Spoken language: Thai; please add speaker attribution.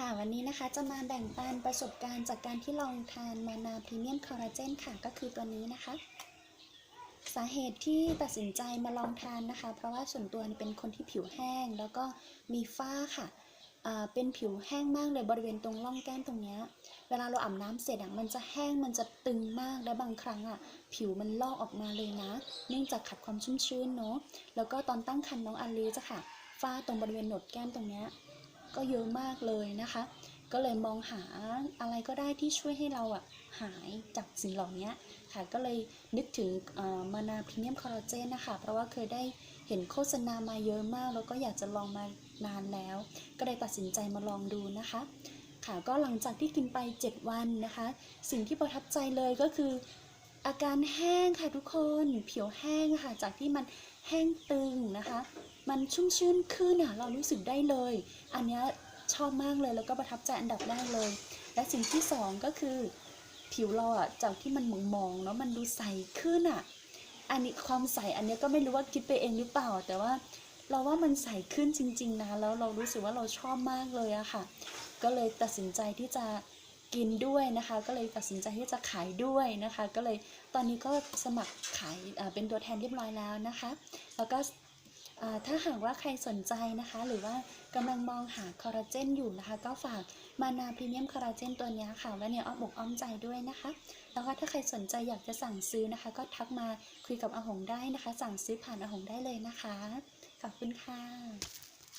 Speaker 1: ค่ะวันนี้นะคะจะมาแบ่งปันประสบการณ์จากการที่ลองทานมานาพรีเมียมคอลลาเจนค่ะก็คือตัวนี้นะคะ สาเหตุที่ตัดสินใจมาลองทานนะคะ เพราะว่าส่วนตัวเป็นคนที่ผิวแห้ง แล้วก็มีฝ้าค่ะเป็นผิวแห้งมากเลยบริเวณตรงร่องแก้มตรงเนี้ยเวลาเราอาบน้ำเสร็จอะมันจะแห้งมันจะตึงมากและบางครั้งอะผิวมันลอกออกมาเลยนะ เนื่องจากขัดความชุ่มชื้นเนาะแล้วก็ตอนตั้งครรภ์น้องอลิซอะค่ะฝ้าตรงบริเวณโหนกแก้มตรงเนี้ย ก็เยอะมากเลยนะคะ ก็เลยมองหาอะไรก็ได้ที่ช่วยให้เราอะหายจากสิ่งเหล่านี้ค่ะ ก็เลยนึกถึงมานาพรีเมียมคอลลาเจนนะคะ เพราะว่าเคยได้เห็นโฆษณามาเยอะมาก แล้วก็อยากจะลองมานานแล้ว ก็เลยตัดสินใจมาลองดูนะคะค่ะก็หลังจากที่กินไป 7 วันนะคะ สิ่งที่ประทับใจเลยก็คือ อาการแห้งค่ะทุกคนผิวแห้งค่ะ จากที่มันแห้งตึงนะคะ มันชุ่มชื่นขึ้นอะเรารู้สึกได้เลย อันนี้ชอบมากเลยแล้วก็ประทับใจอันดับแรกเลย และสิ่งที่สองก็คือ ผิวเราอะจากที่มันหมองๆเนาะมันดูใสขึ้นอะ อันนี้ความใสอันนี้ก็ไม่รู้ว่าคิดไปเองหรือเปล่า แต่ว่าเราว่ามันใสขึ้นจริง ๆนะแล้วเรารู้สึกว่าเราชอบมากเลยอะค่ะ ก็เลยตัดสินใจที่จะ กินด้วยนะคะ ก็เลยตัดสินใจที่จะขายด้วยนะคะ ก็เลยตอนนี้ก็สมัครขายเป็นตัวแทนเรียบร้อยแล้วนะคะ แล้วก็ถ้าหากว่าใครสนใจนะคะ หรือว่ากำลังมองหาคอลลาเจนอยู่นะคะ ก็ฝากมานาพรีเมียมคอลลาเจนตัวนี้ค่ะไว้ในอ้อมอกอ้อมใจด้วยนะคะ แล้วก็ถ้าใครสนใจอยากจะสั่งซื้อนะคะ ก็ทักมาคุยกับอาหงได้นะคะ สั่งซื้อผ่านอาหงได้เลยนะคะ ขอบคุณค่ะ